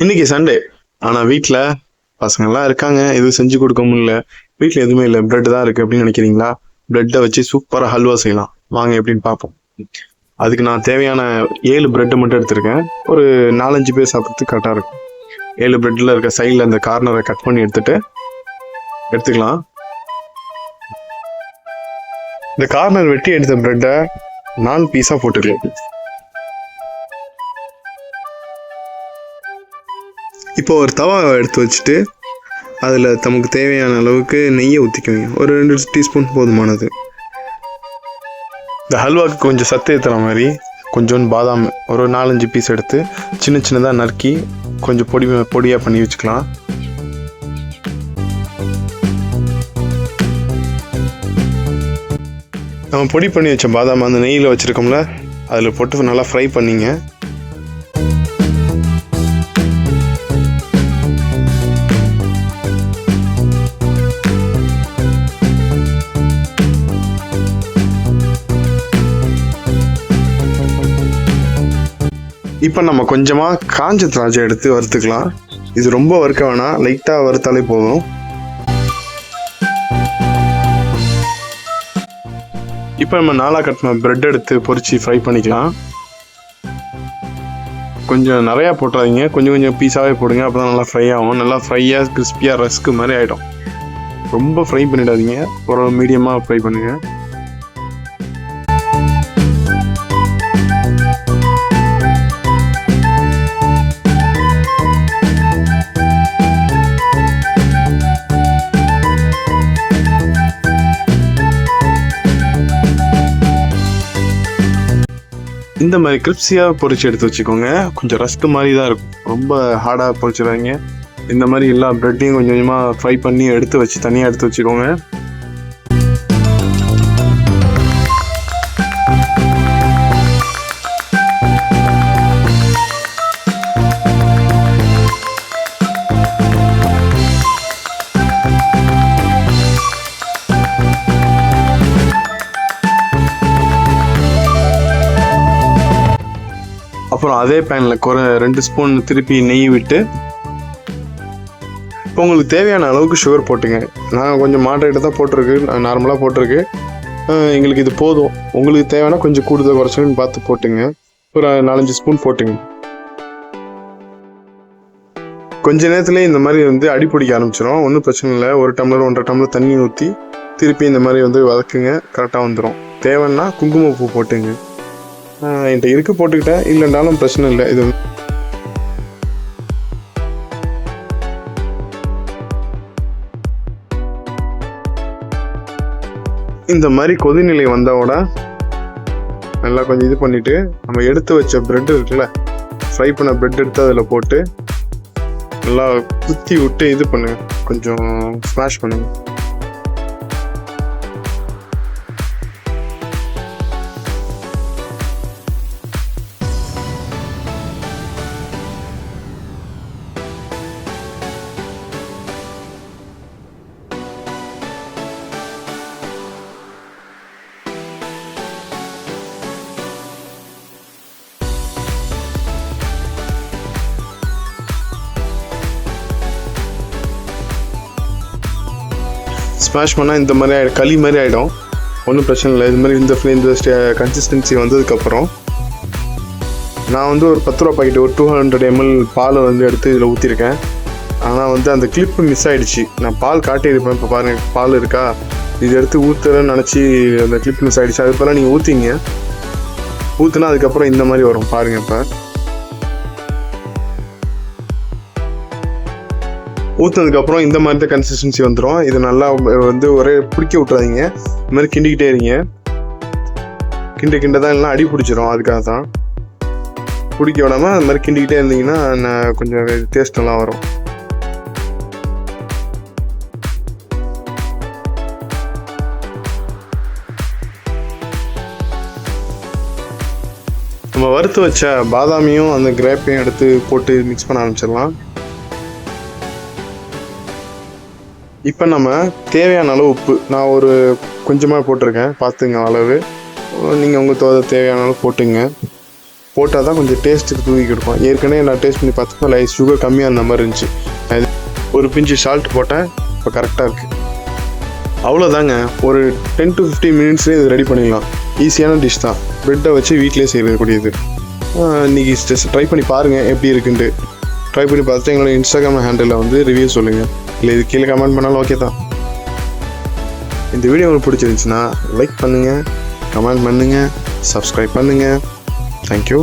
இன்னைக்கு சண்டே. ஆனால் வீட்டில் பசங்கள்லாம் இருக்காங்க. எதுவும் செஞ்சு கொடுக்க முடியல. வீட்டில் எதுவுமே இல்லை. பிரெட் தான் இருக்குது அப்படின்னு நினைக்கிறீங்களா? பிரெட்டை வச்சு சூப்பராக ஹல்வா செய்யலாம். வாங்க எப்படின்னு பார்ப்போம். அதுக்கு நான் தேவையான ஏழு பிரெட்டு மட்டும் எடுத்திருக்கேன். ஒரு நாலஞ்சு பேர் சாப்பிட்றதுக்கு கரெக்டாக இருக்கும். ஏழு பிரெட்டில் இருக்க சைடில் அந்த கார்னரை கட் பண்ணி எடுத்துட்டு எடுத்துக்கலாம். இந்த கார்னர் வெட்டி எடுத்த பிரெட்டை நாலு பீஸாக போட்டுக்கலாம். இப்போ ஒரு தவா எடுத்து வச்சுட்டு அதில் தமக்கு தேவையான அளவுக்கு நெய்யை ஊற்றிக்குவீங்க ஒரு ரெண்டு டீஸ்பூன் போதுமானது. இந்த ஹல்வாக்கு கொஞ்சம் சத்து ஏற்றுற மாதிரி கொஞ்சோண்டு பாதாம் ஒரு நாலஞ்சு பீஸ் எடுத்து சின்ன சின்னதாக நறுக்கி கொஞ்சம் பொடி பொடியாக பண்ணி வச்சுக்கலாம். நம்ம பொடி பண்ணி வச்ச பாதாம் அந்த நெய்யில் வச்சுருக்கோம்ல அதில் போட்டு நல்லா ஃப்ரை பண்ணிங்க. இப்போ நம்ம கொஞ்சமாக காஞ்ச திராட்சை எடுத்து வறுத்துக்கலாம். இது ரொம்ப வறுக்க வேணாம். லைட்டாக வறுத்தாலே போதும். இப்போ நம்ம நாளாக கட்டின பிரெட் எடுத்து பொறிச்சு ஃப்ரை பண்ணிக்கலாம். கொஞ்சம் நிறையா போட்டுறாதீங்க. கொஞ்சம் கொஞ்சம் பீஸாகவே போடுங்க. அப்போ நல்லா ஃப்ரை ஆகும். நல்லா ஃப்ரையாக கிறிஸ்பியாக ரஸ்க்கு மாதிரி ஆகிடும் ரொம்ப ஃப்ரை பண்ணிடாதீங்க. ஒரு மீடியமாக ஃப்ரை பண்ணுங்கள் இந்த மாதிரி கிரிப்ஸியாக பொரிச்சு எடுத்து வச்சுக்கோங்க. கொஞ்சம் ரஸ்க் மாதிரி தான் இருக்கும். ரொம்ப ஹார்டாக பொரிச்சிடாதீங்க இந்த மாதிரி எல்லா ப்ரெட்டையும் கொஞ்சம் கொஞ்சமாக ஃப்ரை பண்ணி எடுத்து வச்சு தனியாக எடுத்து வச்சுக்கோங்க. அப்புறம் அதே பேனில் குறை ரெண்டு ஸ்பூன் திருப்பி நெய் விட்டு இப்போ உங்களுக்கு தேவையான அளவுக்கு சுகர் போட்டுங்க. நான் கொஞ்சம் மாட்ரேட்டு தான் போட்டிருக்கு நான் நார்மலாக போட்டிருக்கு. எங்களுக்கு இது போதும். உங்களுக்கு தேவைன்னா கொஞ்சம் கூடுதல் குறைச்சுன்னு பார்த்து போட்டுங்க. ஒரு நாலஞ்சு ஸ்பூன் போட்டுங்க. கொஞ்ச நேரத்துலேயே இந்த மாதிரி வந்து அடி பிடிக்க ஆரம்பிச்சிடும் ஒன்றும் பிரச்சனை இல்லை. ஒரு டம்ளர் ஒன்றரை டம்ளர் தண்ணி ஊற்றி திருப்பி இந்த மாதிரி வந்து வதக்குங்க. கரெக்டாக வந்துடும் தேவைன்னா குங்குமப்பூ போட்டுங்க. என்கிட்ட இருக்கு போட்டுக்கிட்டேன். இல்லைனாலும் பிரச்சனை இல்லை. இது இந்த மாதிரி கொதிநிலை வந்தவோட நல்லா கொஞ்சம் இது பண்ணிட்டு நம்ம எடுத்து வச்ச பிரெட் இருக்குல்ல ஃப்ரை பண்ண பிரெட் எடுத்து அதில் போட்டு நல்லா குத்தி விட்டு இது பண்ணுங்க. கொஞ்சம் ஸ்மாஷ் பண்ணுங்க. ஸ்மாஷ் பண்ணால் இந்த மாதிரி ஆகிடும் களி மாதிரி ஆகிடும் ஒன்றும் பிரச்சனை இல்லை. இது மாதிரி இந்த ஃப்ளே- இந்த கன்சிஸ்டன்சி வந்ததுக்கப்புறம் நான் வந்து ஒரு பத்து ரூபா பாக்கெட் ஒரு டூ ஹண்ட்ரட் எம்எல் பால் வந்து எடுத்து இதில் ஊற்றிருக்கேன் ஆனால் வந்து அந்த கிளிப்பு மிஸ் ஆகிடுச்சு நான் பால் காட்டியிருப்பேன். இப்போ பாருங்க பால் இருக்கா? இது எடுத்து ஊற்றுறேன்னு நினச்சி அந்த கிளிப் மிஸ் ஆகிடுச்சு அது போல் நீங்கள் ஊற்றிங்க ஊற்றுனா அதுக்கப்புறம் இந்த மாதிரி வரும். பாருங்கள் இப்போ. ஊற்றுனதுக்கப்புறம் இந்த மாதிரி தான் கன்சிஸ்டன்சி வந்துடும் இது நல்லா வந்து ஒரே பிடிக்க விட்றாதீங்க இந்த மாதிரி கிண்டிக்கிட்டே இருங்க. கிண்ட கிண்ட தான் எல்லாம் அடி பிடிச்சிரும். அதுக்காக தான். பிடிக்க விடாமல் அந்த மாதிரி கிண்டிக்கிட்டே இருந்தீங்கன்னா கொஞ்சம் டேஸ்ட் நல்லா வரும். நம்ம வறுத்து வச்ச பாதாமியும் அந்த கிரேப்பையும் எடுத்து போட்டு மிக்ஸ் பண்ண ஆரம்பிச்சிடலாம். இப்போ நம்ம தேவையான அளவு உப்பு நான் ஒரு கொஞ்சமாக போட்டிருக்கேன் பார்த்துங்க அளவு. நீங்கள் உங்கள் தோ தேவையான அளவு போட்டுங்க. போட்டால் தான் கொஞ்சம் டேஸ்ட்டுக்கு தூக்கி கொடுப்போம். ஏற்கனவே நான் டேஸ்ட் பண்ணி பார்த்தப்போ லைட் சுகர் கம்மியாக இருந்த மாதிரி இருந்துச்சு. இது ஒரு பிஞ்சு சால்ட் போட்டேன் இப்போ கரெக்டாக இருக்குது அவ்வளோதாங்க ஒரு டென் டு ஃபிஃப்டீன் மினிட்ஸ்லேயே இது ரெடி பண்ணிடலாம். ஈஸியான டிஷ் தான். ப்ரெட்டை வச்சு வீட்டிலே செய்யக்கூடியது. இன்றைக்கி ட்ரை பண்ணி பாருங்கள் எப்படி இருக்குன்ட்டு. ட்ரை பண்ணி பார்த்துட்டு எங்களோட இன்ஸ்டாகிராம் ஹேண்டிலில் வந்து ரிவ்யூ சொல்லுங்கள் இல்லை இது கீழே கமெண்ட் பண்ணாலும் ஓகே தான். இந்த வீடியோ உங்களுக்கு பிடிச்சிருந்துச்சுன்னா லைக் பண்ணுங்கள் கமெண்ட் பண்ணுங்கள் சப்ஸ்கிரைப் பண்ணுங்கள் தேங்க்யூ